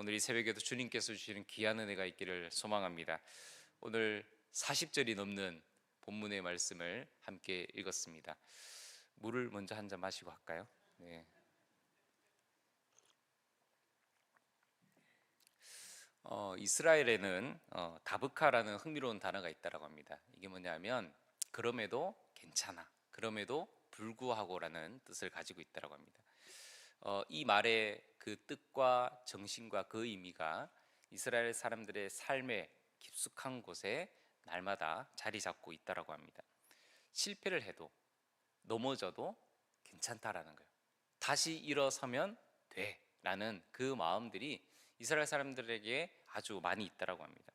오늘 이 새벽에도 주님께서 주시는 귀한 은혜가 있기를 소망합니다. 오늘 40절이 넘는 본문의 말씀을 함께 읽었습니다. 물을 먼저 한 잔 마시고 할까요? 네. 어, 이스라엘에는 어, 다브카라는 흥미로운 단어가 있다라고 합니다. 이게 뭐냐면 그럼에도 괜찮아, 그럼에도 불구하고라는 뜻을 가지고 있다라고 합니다. 어, 이 말의 그 뜻과 정신과 그 의미가 이스라엘 사람들의 삶의 깊숙한 곳에 날마다 자리 잡고 있다라고 합니다. 실패를 해도 넘어져도 괜찮다라는 거예요. 다시 일어서면 돼라는 그 마음들이 이스라엘 사람들에게 아주 많이 있다라고 합니다.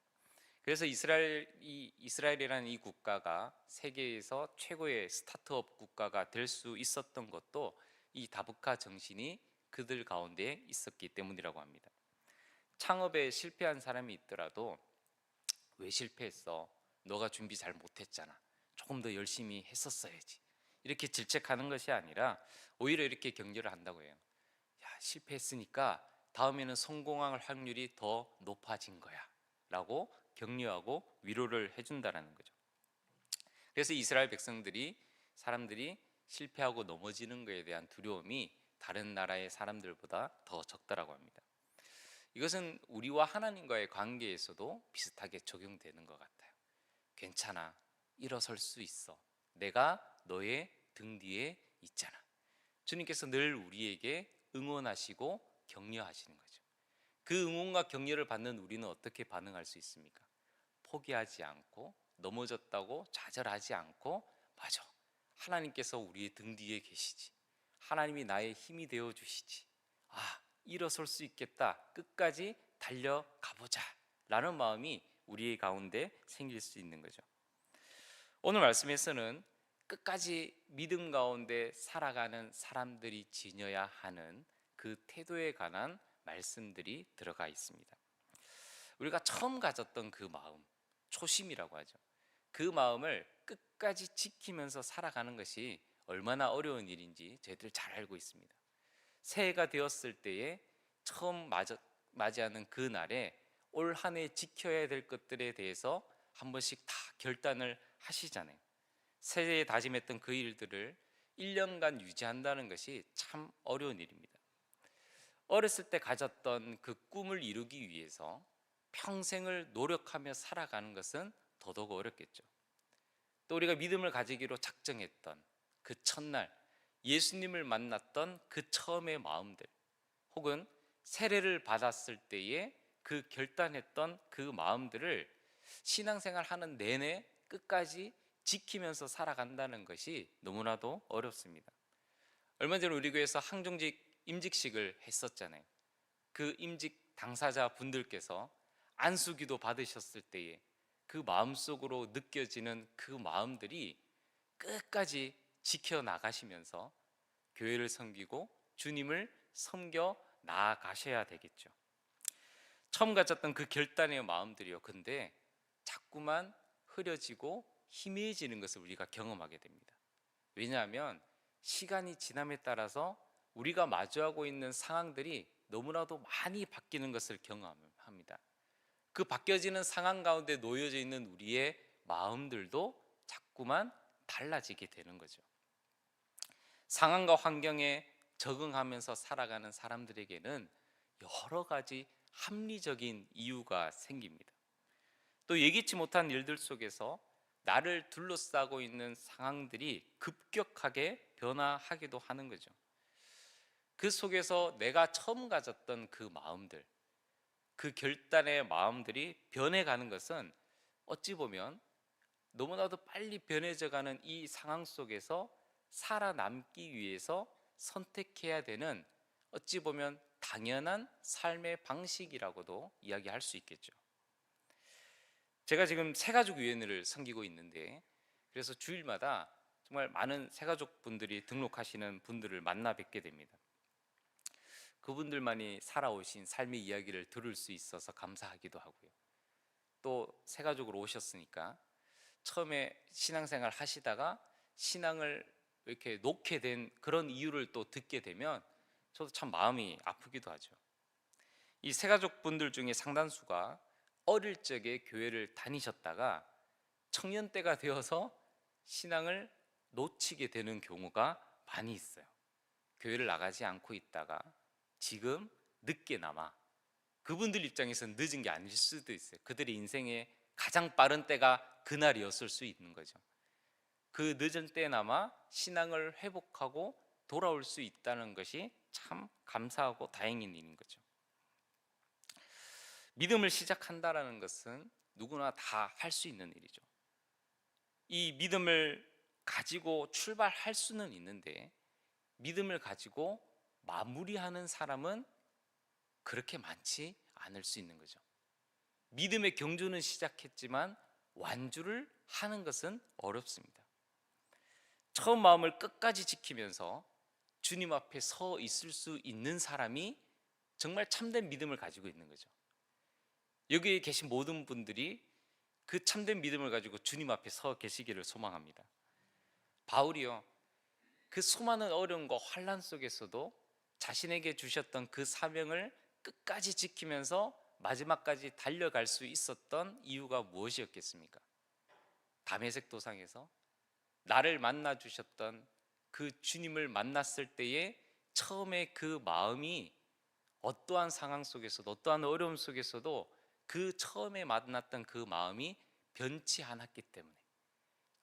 그래서 이스라엘 이 이스라엘이라는 이 국가가 세계에서 최고의 스타트업 국가가 될 수 있었던 것도 이 다부카 정신이 그들 가운데 있었기 때문이라고 합니다. 창업에 실패한 사람이 있더라도 왜 실패했어? 너가 준비 잘 못했잖아. 조금 더 열심히 했었어야지. 이렇게 질책하는 것이 아니라 오히려 이렇게 격려를 한다고 해요. 야, 실패했으니까 다음에는 성공할 확률이 더 높아진 거야. 라고 격려하고 위로를 해준다라는 거죠. 그래서 이스라엘 백성들이 사람들이 실패하고 넘어지는 것에 대한 두려움이 다른 나라의 사람들보다 더 적다라고 합니다. 이것은 우리와 하나님과의 관계에서도 비슷하게 적용되는 것 같아요. 괜찮아. 일어설 수 있어. 내가 너의 등 뒤에 있잖아. 주님께서 늘 우리에게 응원하시고 격려하시는 거죠. 그 응원과 격려를 받는 우리는 어떻게 반응할 수 있습니까? 포기하지 않고 넘어졌다고 좌절하지 않고 맞아. 하나님께서 우리의 등 뒤에 계시지. 하나님이 나의 힘이 되어 주시지. 아, 일어설 수 있겠다. 끝까지 달려가 보자. 라는 마음이 우리의 가운데 생길 수 있는 거죠. 오늘 말씀에서는 끝까지 믿음 가운데 살아가는 사람들이 지녀야 하는 그 태도에 관한 말씀들이 들어가 있습니다. 우리가 처음 가졌던 그 마음, 초심이라고 하죠. 그 마음을 끝까지 지키면서 살아가는 것이 얼마나 어려운 일인지 저희들 잘 알고 있습니다. 새해가 되었을 때에 처음 맞아, 맞이하는 그 날에 올 한 해 지켜야 될 것들에 대해서 한 번씩 다 결단을 하시잖아요. 새해에 다짐했던 그 일들을 1년간 유지한다는 것이 참 어려운 일입니다. 어렸을 때 가졌던 그 꿈을 이루기 위해서 평생을 노력하며 살아가는 것은 더더욱 어렵겠죠. 또 우리가 믿음을 가지기로 작정했던 그 첫날 예수님을 만났던 그 처음의 마음들 혹은 세례를 받았을 때에 그 결단했던 그 마음들을 신앙생활 하는 내내 끝까지 지키면서 살아간다는 것이 너무나도 어렵습니다. 얼마 전에 우리 교회에서 항종직 임직식을 했었잖아요. 그 임직 당사자 분들께서 안수기도 받으셨을 때에 그 마음속으로 느껴지는 그 마음들이 끝까지 지켜 나가시면서 교회를 섬기고 주님을 섬겨 나아가셔야 되겠죠. 처음 가졌던 그 결단의 마음들이요. 근데 자꾸만 흐려지고 희미해지는 것을 우리가 경험하게 됩니다. 왜냐하면 시간이 지남에 따라서 우리가 마주하고 있는 상황들이 너무나도 많이 바뀌는 것을 경험합니다. 그 바뀌어지는 상황 가운데 놓여져 있는 우리의 마음들도 자꾸만 달라지게 되는 거죠. 상황과 환경에 적응하면서 살아가는 사람들에게는 여러 가지 합리적인 이유가 생깁니다. 또 예기치 못한 일들 속에서 나를 둘러싸고 있는 상황들이 급격하게 변화하기도 하는 거죠. 그 속에서 내가 처음 가졌던 그 마음들, 그 결단의 마음들이 변해가는 것은 어찌 보면 너무나도 빨리 변해져 가는 이 상황 속에서 살아남기 위해서 선택해야 되는 어찌 보면 당연한 삶의 방식이라고도 이야기할 수 있겠죠. 제가 지금 새가족 위원회를 섬기고 있는데 그래서 주일마다 정말 많은 새가족 분들이 등록하시는 분들을 만나 뵙게 됩니다. 그분들만이 살아오신 삶의 이야기를 들을 수 있어서 감사하기도 하고요. 또 새가족으로 오셨으니까 처음에 신앙생활 하시다가 신앙을 이렇게 놓게 된 그런 이유를 또 듣게 되면 저도 참 마음이 아프기도 하죠. 이 세가족 분들 중에 상당수가 어릴 적에 교회를 다니셨다가 청년 때가 되어서 신앙을 놓치게 되는 경우가 많이 있어요. 교회를 나가지 않고 있다가 지금 늦게나마 그분들 입장에서는 늦은 게 아닐 수도 있어요. 그들의 인생의 가장 빠른 때가 그날이었을 수 있는 거죠. 그 늦은 때나마 신앙을 회복하고 돌아올 수 있다는 것이 참 감사하고 다행인 일인 거죠. 믿음을 시작한다라는 것은 누구나 다 할 수 있는 일이죠. 이 믿음을 가지고 출발할 수는 있는데 믿음을 가지고 마무리하는 사람은 그렇게 많지 않을 수 있는 거죠. 믿음의 경주는 시작했지만 완주를 하는 것은 어렵습니다. 처음 마음을 끝까지 지키면서 주님 앞에 서 있을 수 있는 사람이 정말 참된 믿음을 가지고 있는 거죠. 여기에 계신 모든 분들이 그 참된 믿음을 가지고 주님 앞에 서 계시기를 소망합니다. 바울이요. 그 수많은 어려움과 환란 속에서도 자신에게 주셨던 그 사명을 끝까지 지키면서 마지막까지 달려갈 수 있었던 이유가 무엇이었겠습니까? 담에색 도상에서 나를 만나 주셨던 그 주님을 만났을 때에 처음에 그 마음이 어떠한 상황 속에서도 어떠한 어려움 속에서도 그 처음에 만났던 그 마음이 변치 않았기 때문에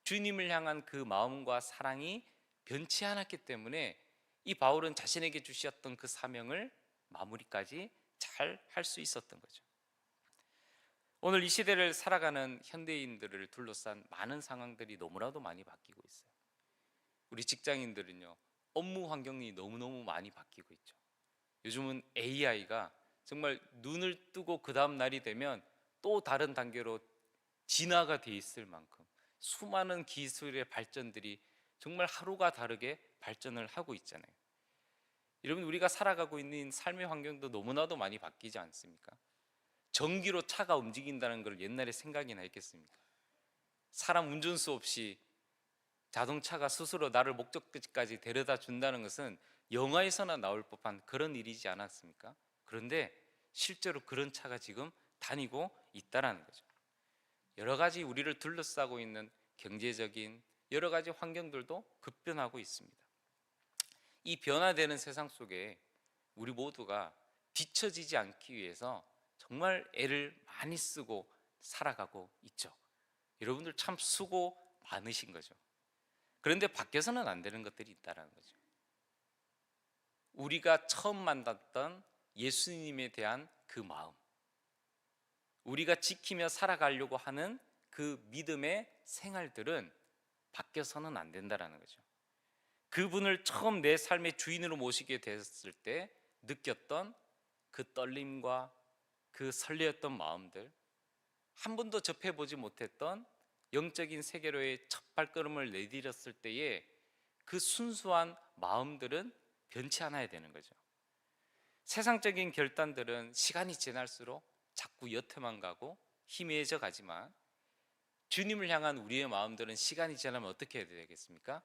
주님을 향한 그 마음과 사랑이 변치 않았기 때문에 이 바울은 자신에게 주셨던 그 사명을 마무리까지 잘 할 수 있었던 거죠. 오늘 이 시대를 살아가는 현대인들을 둘러싼 많은 상황들이 너무나도 많이 바뀌고 있어요. 우리 직장인들은요, 업무 환경이 너무너무 많이 바뀌고 있죠. 요즘은 AI가 정말 눈을 뜨고 그 다음 날이 되면 또 다른 단계로 진화가 돼 있을 만큼 수많은 기술의 발전들이 정말 하루가 다르게 발전을 하고 있잖아요. 여러분 우리가 살아가고 있는 삶의 환경도 너무나도 많이 바뀌지 않습니까? 전기로 차가 움직인다는 걸 옛날에 생각이나 했겠습니까? 사람 운전수 없이 자동차가 스스로 나를 목적지까지 데려다 준다는 것은 영화에서나 나올 법한 그런 일이지 않았습니까? 그런데 실제로 그런 차가 지금 다니고 있다라는 거죠. 여러 가지 우리를 둘러싸고 있는 경제적인 여러 가지 환경들도 급변하고 있습니다. 이 변화되는 세상 속에 우리 모두가 뒤처지지 않기 위해서 정말 애를 많이 쓰고 살아가고 있죠. 여러분들 참 수고 많으신 거죠. 그런데 바뀌어서는 안 되는 것들이 있다라는 거죠. 우리가 처음 만났던 예수님에 대한 그 마음, 우리가 지키며 살아가려고 하는 그 믿음의 생활들은 바뀌어서는 안 된다라는 거죠. 그분을 처음 내 삶의 주인으로 모시게 됐을 때 느꼈던 그 떨림과 그 설레었던 마음들, 한 번도 접해보지 못했던 영적인 세계로의 첫 발걸음을 내디뎠을 때에 그 순수한 마음들은 변치 않아야 되는 거죠. 세상적인 결단들은 시간이 지날수록 자꾸 여태만 가고 희미해져 가지만 주님을 향한 우리의 마음들은 시간이 지나면 어떻게 해야 되겠습니까?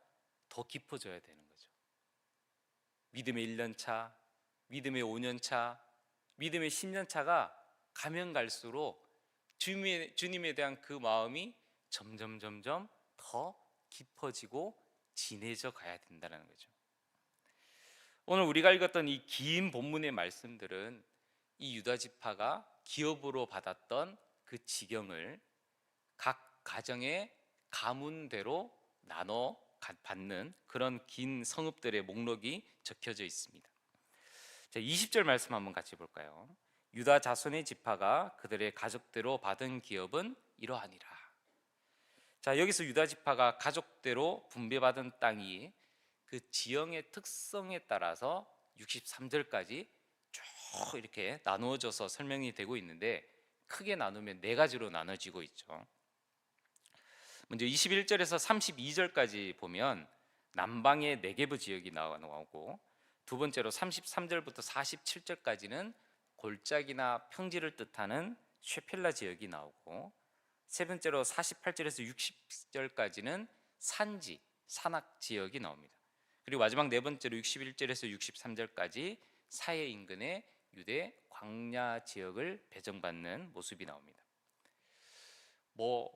더 깊어져야 되는 거죠. 믿음의 1년 차, 믿음의 5년 차, 믿음의 10년 차가 가면 갈수록 주님에, 주님에 대한 그 마음이 점점 점점 더 깊어지고 진해져 가야 된다는 거죠. 오늘 우리가 읽었던 이 긴 본문의 말씀들은 이 유다 지파가 기업으로 받았던 그 지경을 각 가정의 가문대로 나눠 받는 그런 긴 성읍들의 목록이 적혀져 있습니다. 자, 20절 말씀 한번 같이 볼까요? 유다 자손의 지파가 그들의 가족대로 받은 기업은 이러하니라. 자, 여기서 유다 지파가 가족대로 분배받은 땅이 그 지형의 특성에 따라서 63절까지 쭉 이렇게 나누어져서 설명이 되고 있는데 크게 나누면 네 가지로 나눠지고 있죠. 먼저 21절에서 32절까지 보면 남방의 네게브 지역이 나오고 두 번째로 33절부터 47절까지는 골짜기나 평지를 뜻하는 쉐펠라 지역이 나오고 세 번째로 48절에서 60절까지는 산지, 산악 지역이 나옵니다. 그리고 마지막 네 번째로 61절에서 63절까지 사해 인근의 유대 광야 지역을 배정받는 모습이 나옵니다. 뭐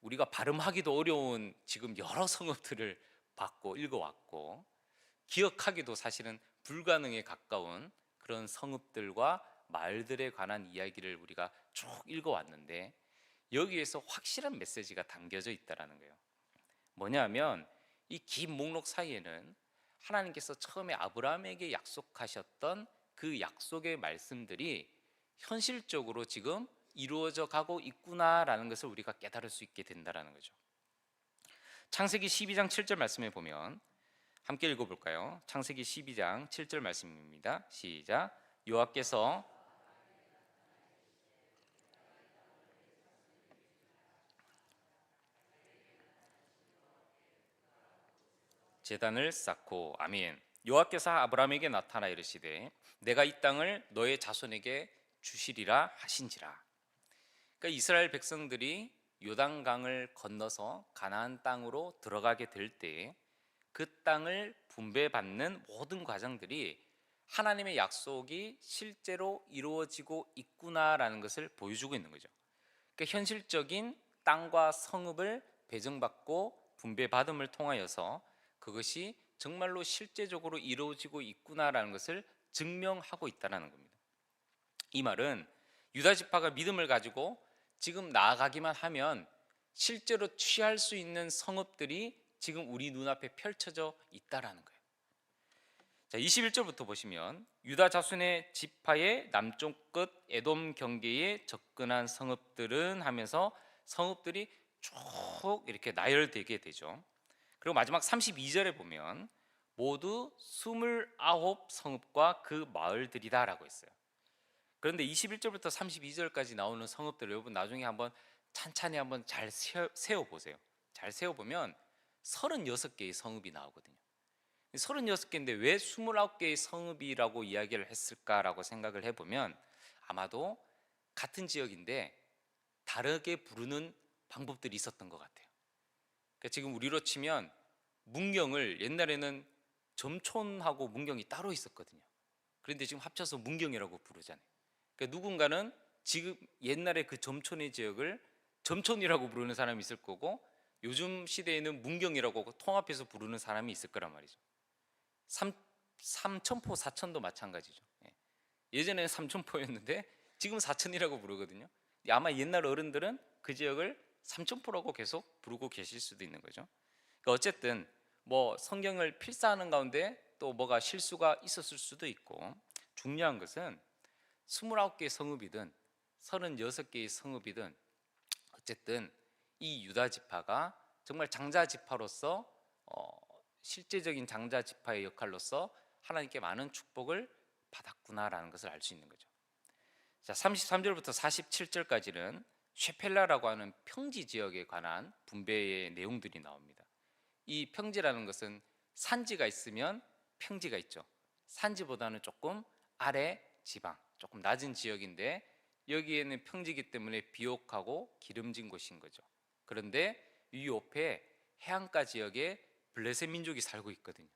우리가 발음하기도 어려운 지금 여러 성읍들을 받고 읽어왔고 기억하기도 사실은 불가능에 가까운 그런 성읍들과 마을들에 관한 이야기를 우리가 쭉 읽어왔는데 여기에서 확실한 메시지가 담겨져 있다라는 거예요. 뭐냐면 이 긴 목록 사이에는 하나님께서 처음에 아브라함에게 약속하셨던 그 약속의 말씀들이 현실적으로 지금 이루어져 가고 있구나라는 것을 우리가 깨달을 수 있게 된다라는 거죠. 창세기 12장 7절 말씀에 보면 함께 읽어 볼까요? 창세기 12장 7절 말씀입니다. 시작. 여호와께서 제단을 쌓고 아멘. 여호와께서 아브라함에게 나타나 이르시되 내가 이 땅을 너의 자손에게 주시리라 하신지라. 그러니까 이스라엘 백성들이 요단강을 건너서 가나안 땅으로 들어가게 될 때 그 땅을 분배받는 모든 과정들이 하나님의 약속이 실제로 이루어지고 있구나라는 것을 보여주고 있는 거죠. 그러니까 현실적인 땅과 성읍을 배정받고 분배받음을 통하여서 그것이 정말로 실제적으로 이루어지고 있구나라는 것을 증명하고 있다는 겁니다. 이 말은 유다 지파가 믿음을 가지고 지금 나아가기만 하면 실제로 취할 수 있는 성읍들이 지금 우리 눈앞에 펼쳐져 있다라는 거예요. 자, 21절부터 보시면 유다 자손의 지파의 남쪽 끝 에돔 경계에 접근한 성읍들은 하면서 성읍들이 쭉 이렇게 나열되게 되죠. 그리고 마지막 32절에 보면 모두 29 성읍과 그 마을들이다라고 했어요. 그런데 21절부터 32절까지 나오는 성읍들 여러분 나중에 한번 찬찬히 한번 잘 세워 보세요. 잘 세워 보면 36개의 성읍이 나오거든요. 36개인데 왜 29개의 성읍이라고 이야기를 했을까라고 생각을 해 보면 아마도 같은 지역인데 다르게 부르는 방법들이 있었던 것 같아요. 그러니까 지금 우리로 치면 문경을 옛날에는 점촌하고 문경이 따로 있었거든요. 그런데 지금 합쳐서 문경이라고 부르잖아요. 그러니까 누군가는 지금 옛날에 그 점촌의 지역을 점촌이라고 부르는 사람이 있을 거고 요즘 시대에는 문경이라고 통합해서 부르는 사람이 있을 거란 말이죠. 삼, 삼천포, 사천도 마찬가지죠. 예. 예전에는 삼천포였는데 지금 사천이라고 부르거든요. 아마 옛날 어른들은 그 지역을 삼천포라고 계속 부르고 계실 수도 있는 거죠. 그러니까 어쨌든 뭐 성경을 필사하는 가운데 또 뭐가 실수가 있었을 수도 있고 중요한 것은 29개의 성읍이든 36개의 성읍이든 어쨌든 이 유다 지파가 정말 장자 지파로서 어, 실제적인 장자 지파의 역할로서 하나님께 많은 축복을 받았구나라는 것을 알 수 있는 거죠. 자, 33절부터 47절까지는 쉐펠라라고 하는 평지 지역에 관한 분배의 내용들이 나옵니다. 이 평지라는 것은 산지가 있으면 평지가 있죠. 산지보다는 조금 아래 지방, 조금 낮은 지역인데 여기에는 평지기 때문에 비옥하고 기름진 곳인 거죠. 그런데 이 옆에 해안가 지역에 블레셋 민족이 살고 있거든요.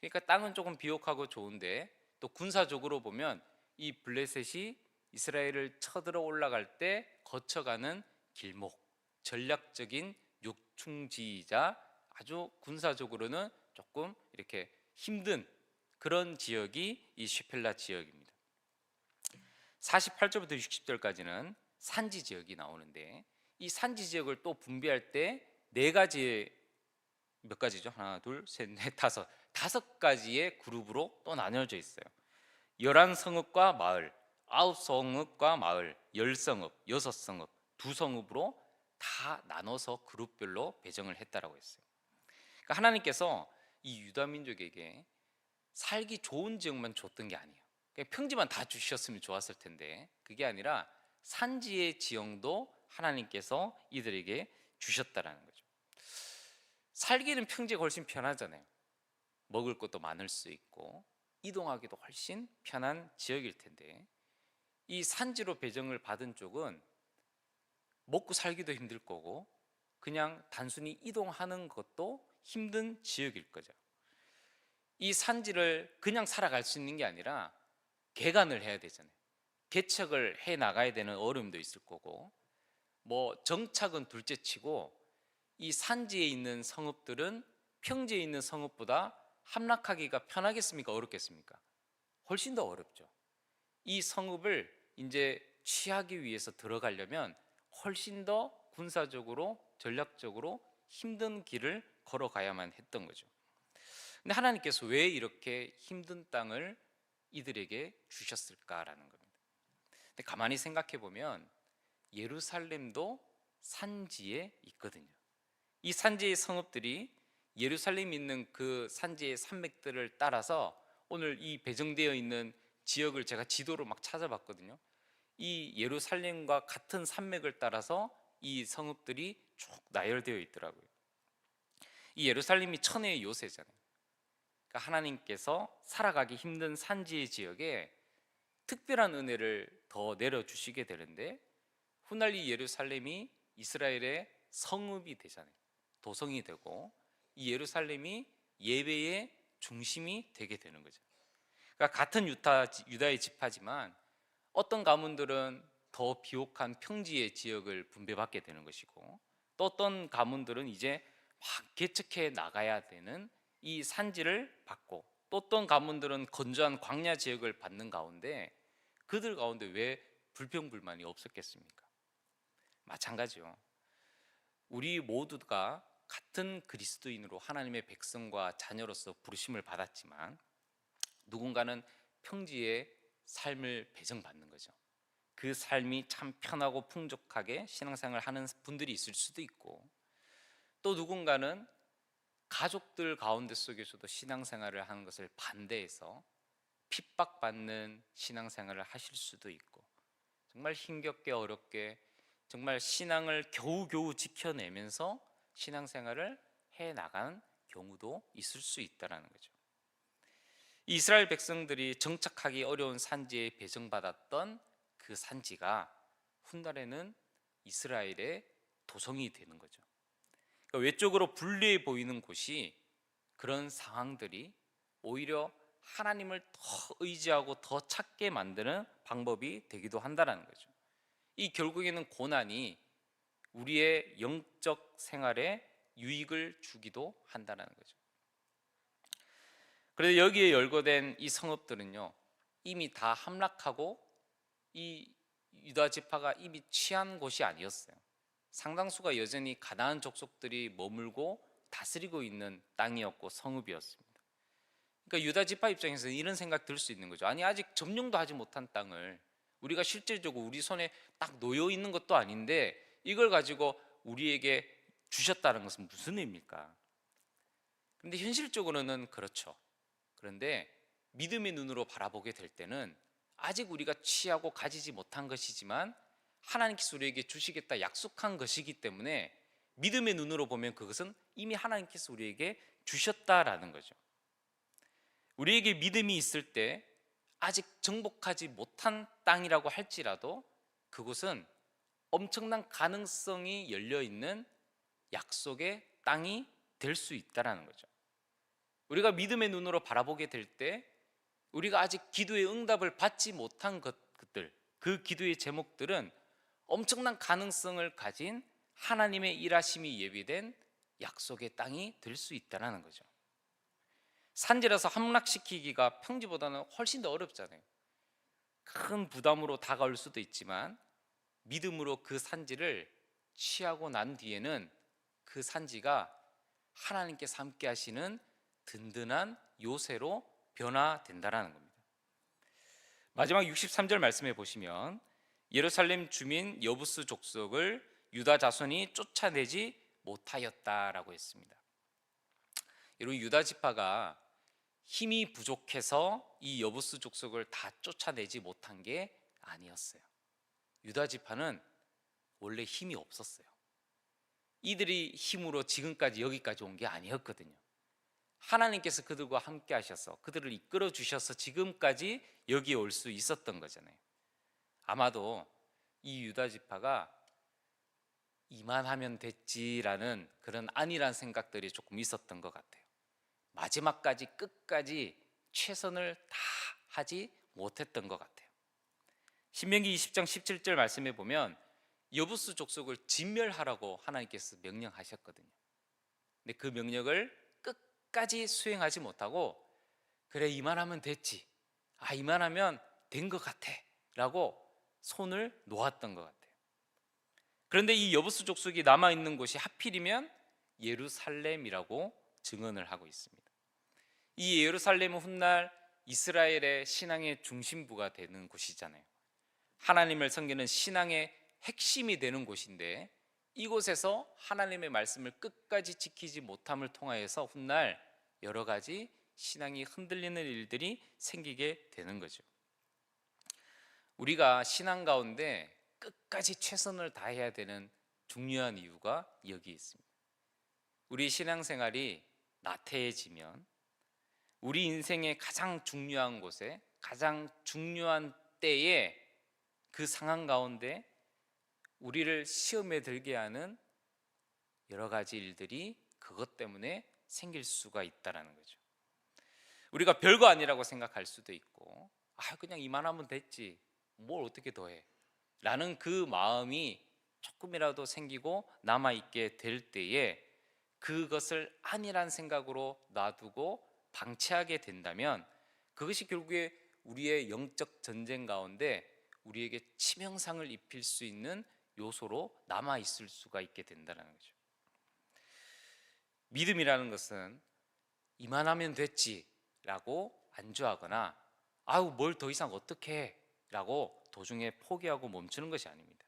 그러니까 땅은 조금 비옥하고 좋은데 또 군사적으로 보면 이 블레셋이 이스라엘을 쳐들어 올라갈 때 거쳐가는 길목, 전략적인 요충지이자 아주 군사적으로는 조금 이렇게 힘든 그런 지역이 이 슈펠라 지역입니다. 48절부터 60절까지는 산지 지역이 나오는데 이 산지 지역을 또 분배할 때 네 가지 몇 가지죠? 하나, 둘, 셋, 넷, 다섯 다섯 가지의 그룹으로 또 나뉘어져 있어요. 열한 성읍과 마을, 아홉 성읍과 마을, 열 성읍, 여섯 성읍, 두 성읍으로 다 나눠서 그룹별로 배정을 했다라고 했어요. 그러니까 하나님께서 이 유다 민족에게 살기 좋은 지역만 줬던 게 아니에요. 평지만 다 주셨으면 좋았을 텐데 그게 아니라 산지의 지형도 하나님께서 이들에게 주셨다라는 거죠. 살기는 평지가 훨씬 편하잖아요. 먹을 것도 많을 수 있고 이동하기도 훨씬 편한 지역일 텐데 이 산지로 배정을 받은 쪽은 먹고 살기도 힘들 거고 그냥 단순히 이동하는 것도 힘든 지역일 거죠. 이 산지를 그냥 살아갈 수 있는 게 아니라 개간을 해야 되잖아요. 개척을 해 나가야 되는 어려움도 있을 거고 뭐 정착은 둘째치고 이 산지에 있는 성읍들은 평지에 있는 성읍보다 함락하기가 편하겠습니까 어렵겠습니까? 훨씬 더 어렵죠. 이 성읍을 이제 취하기 위해서 들어가려면 훨씬 더 군사적으로 전략적으로 힘든 길을 걸어가야만 했던 거죠. 근데 하나님께서 왜 이렇게 힘든 땅을 이들에게 주셨을까라는 겁니다. 근데 가만히 생각해 보면 예루살렘도 산지에 있거든요. 이 산지의 성읍들이 예루살렘 있는 그 산지의 산맥들을 따라서 오늘 이 배정되어 있는 지역을 제가 지도로 막 찾아봤거든요. 이 예루살렘과 같은 산맥을 따라서 이 성읍들이 쭉 나열되어 있더라고요. 이 예루살렘이 천혜의 요새잖아요. 그러니까 하나님께서 살아가기 힘든 산지의 지역에 특별한 은혜를 더 내려주시게 되는데 훗날 이 예루살렘이 이스라엘의 성읍이 되잖아요. 도성이 되고 이 예루살렘이 예배의 중심이 되게 되는 거죠. 그러니까 같은 유타, 유다의 지파지만 어떤 가문들은 더 비옥한 평지의 지역을 분배받게 되는 것이고 또 어떤 가문들은 이제 막 개척해 나가야 되는 이 산지를 받고 또 어떤 가문들은 건조한 광야 지역을 받는 가운데 그들 가운데 왜 불평불만이 없었겠습니까? 마찬가지요. 우리 모두가 같은 그리스도인으로 하나님의 백성과 자녀로서 부르심을 받았지만 누군가는 평지의 삶을 배정받는 거죠. 그 삶이 참 편하고 풍족하게 신앙생활을 하는 분들이 있을 수도 있고 또 누군가는 가족들 가운데 속에서도 신앙생활을 하는 것을 반대해서 핍박받는 신앙생활을 하실 수도 있고 정말 힘겹게 어렵게 정말 신앙을 겨우겨우 지켜내면서 신앙생활을 해 나가는 경우도 있을 수 있다라는 거죠. 이스라엘 백성들이 정착하기 어려운 산지에 배정받았던 그 산지가 훗날에는 이스라엘의 도성이 되는 거죠. 그러니까 외적으로 불리해 보이는 곳이 그런 상황들이 오히려 하나님을 더 의지하고 더 찾게 만드는 방법이 되기도 한다는 거죠. 이 결국에는 고난이 우리의 영적 생활에 유익을 주기도 한다는 거죠. 그래서 여기에 열거된 이 성읍들은요 이미 다 함락하고 이 유다 지파가 이미 취한 곳이 아니었어요. 상당수가 여전히 가나안 족속들이 머물고 다스리고 있는 땅이었고 성읍이었습니다. 그러니까 유다 지파 입장에서 이런 생각 들 수 있는 거죠. 아니 아직 점령도 하지 못한 땅을 우리가 실질적으로 우리 손에 딱 놓여 있는 것도 아닌데 이걸 가지고 우리에게 주셨다는 것은 무슨 의미입니까? 그런데 현실적으로는 그렇죠. 그런데 믿음의 눈으로 바라보게 될 때는 아직 우리가 취하고 가지지 못한 것이지만 하나님께서 우리에게 주시겠다 약속한 것이기 때문에 믿음의 눈으로 보면 그것은 이미 하나님께서 우리에게 주셨다라는 거죠. 우리에게 믿음이 있을 때 아직 정복하지 못한 땅이라고 할지라도 그곳은 엄청난 가능성이 열려 있는 약속의 땅이 될 수 있다라는 거죠. 우리가 믿음의 눈으로 바라보게 될 때 우리가 아직 기도의 응답을 받지 못한 것들, 그 기도의 제목들은 엄청난 가능성을 가진 하나님의 일하심이 예비된 약속의 땅이 될 수 있다는 거죠. 산지라서 함락시키기가 평지보다는 훨씬 더 어렵잖아요. 큰 부담으로 다가올 수도 있지만 믿음으로 그 산지를 취하고 난 뒤에는 그 산지가 하나님께서 함께 하시는 든든한 요새로 변화된다라는 겁니다. 마지막 63절 말씀해 보시면 예루살렘 주민 여부스 족속을 유다 자손이 쫓아내지 못하였다라고 했습니다. 여러분 유다 지파가 힘이 부족해서 이 여부스 족속을 다 쫓아내지 못한 게 아니었어요. 유다 지파는 원래 힘이 없었어요. 이들이 힘으로 지금까지 여기까지 온 게 아니었거든요. 하나님께서 그들과 함께 하셔서 그들을 이끌어 주셔서 지금까지 여기에 올수 있었던 거잖아요. 아마도 이 유다 지파가 이만하면 됐지라는 그런 안일한 생각들이 조금 있었던 것 같아요. 마지막까지 끝까지 최선을 다 하지 못했던 것 같아요. 신명기 20장 17절 말씀에 보면 여부스 족속을 진멸하라고 하나님께서 명령하셨거든요. 근데 그 명령을 끝까지 수행하지 못하고 그래 이만하면 됐지. 아 이만하면 된 것 같아라고 손을 놓았던 것 같아요. 그런데 이 여부스 족속이 남아 있는 곳이 하필이면 예루살렘이라고 증언을 하고 있습니다. 이 예루살렘은 훗날 이스라엘의 신앙의 중심부가 되는 곳이잖아요. 하나님을 섬기는 신앙의 핵심이 되는 곳인데 이곳에서 하나님의 말씀을 끝까지 지키지 못함을 통하여서 훗날 여러 가지 신앙이 흔들리는 일들이 생기게 되는 거죠. 우리가 신앙 가운데 끝까지 최선을 다해야 되는 중요한 이유가 여기 있습니다. 우리 신앙생활이 나태해지면 우리 인생의 가장 중요한 곳에 가장 중요한 때에 그 상황 가운데 우리를 시험에 들게 하는 여러 가지 일들이 그것 때문에 생길 수가 있다라는 거죠. 우리가 별거 아니라고 생각할 수도 있고 아 그냥 이만하면 됐지 뭘 어떻게 더해 라는 그 마음이 조금이라도 생기고 남아 있게 될 때에 그것을 아니란 생각으로 놔두고 방치하게 된다면 그것이 결국에 우리의 영적 전쟁 가운데 우리에게 치명상을 입힐 수 있는 요소로 남아 있을 수가 있게 된다는 거죠. 믿음이라는 것은 이만하면 됐지라고 안주하거나 아우 뭘 더 이상 어떻게 해라고 도중에 포기하고 멈추는 것이 아닙니다.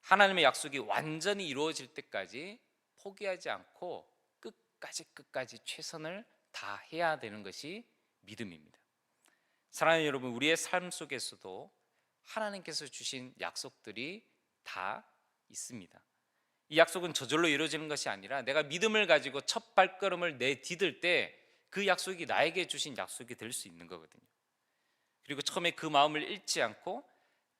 하나님의 약속이 완전히 이루어질 때까지 포기하지 않고 끝까지 끝까지 최선을 다 해야 되는 것이 믿음입니다. 사랑하는 여러분, 우리의 삶 속에서도 하나님께서 주신 약속들이 다 있습니다. 이 약속은 저절로 이루어지는 것이 아니라 내가 믿음을 가지고 첫 발걸음을 내디딜 때 그 약속이 나에게 주신 약속이 될 수 있는 거거든요. 그리고 처음에 그 마음을 잃지 않고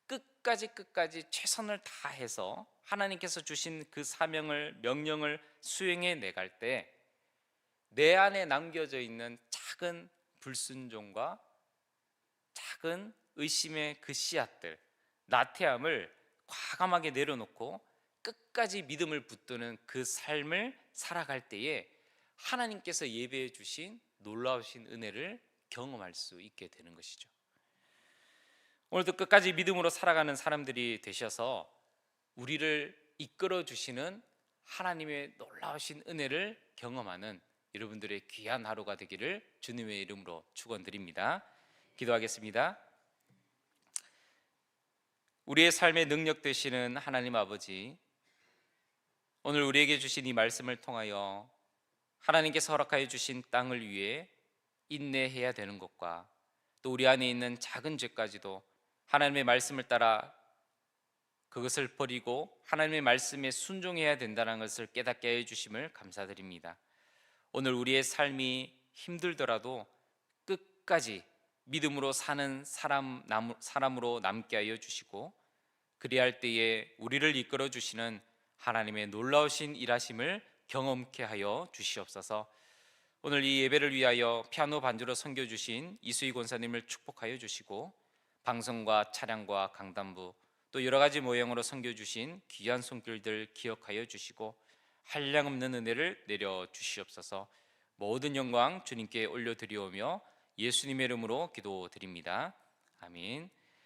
끝까지 끝까지 최선을 다해서 하나님께서 주신 그 사명을 명령을 수행해 내갈 때 내 안에 남겨져 있는 작은 불순종과 작은 의심의 그 씨앗들 나태함을 과감하게 내려놓고 끝까지 믿음을 붙드는 그 삶을 살아갈 때에 하나님께서 예배해 주신 놀라우신 은혜를 경험할 수 있게 되는 것이죠. 오늘도 끝까지 믿음으로 살아가는 사람들이 되셔서 우리를 이끌어 주시는 하나님의 놀라우신 은혜를 경험하는 여러분들의 귀한 하루가 되기를 주님의 이름으로 축원드립니다. 기도하겠습니다. 우리의 삶의 능력 되시는 하나님 아버지 오늘 우리에게 주신 이 말씀을 통하여 하나님께서 허락하여 주신 땅을 위해 인내해야 되는 것과 또 우리 안에 있는 작은 죄까지도 하나님의 말씀을 따라 그것을 버리고 하나님의 말씀에 순종해야 된다는 것을 깨닫게 해 주심을 감사드립니다. 오늘 우리의 삶이 힘들더라도 끝까지 믿음으로 사는 사람 사람으로 남게 하여 주시고 그리할 때에 우리를 이끌어 주시는 하나님의 놀라우신 일하심을 경험케 하여 주시옵소서. 오늘 이 예배를 위하여 피아노 반주로 섬겨 주신 이수희 권사님을 축복하여 주시고 방송과 차량과 강단부 또 여러 가지 모형으로 섬겨 주신 귀한 손길들 기억하여 주시고 한량없는 은혜를 내려 주시옵소서. 모든 영광 주님께 올려 드리오며 예수님의 이름으로 기도드립니다. 아멘.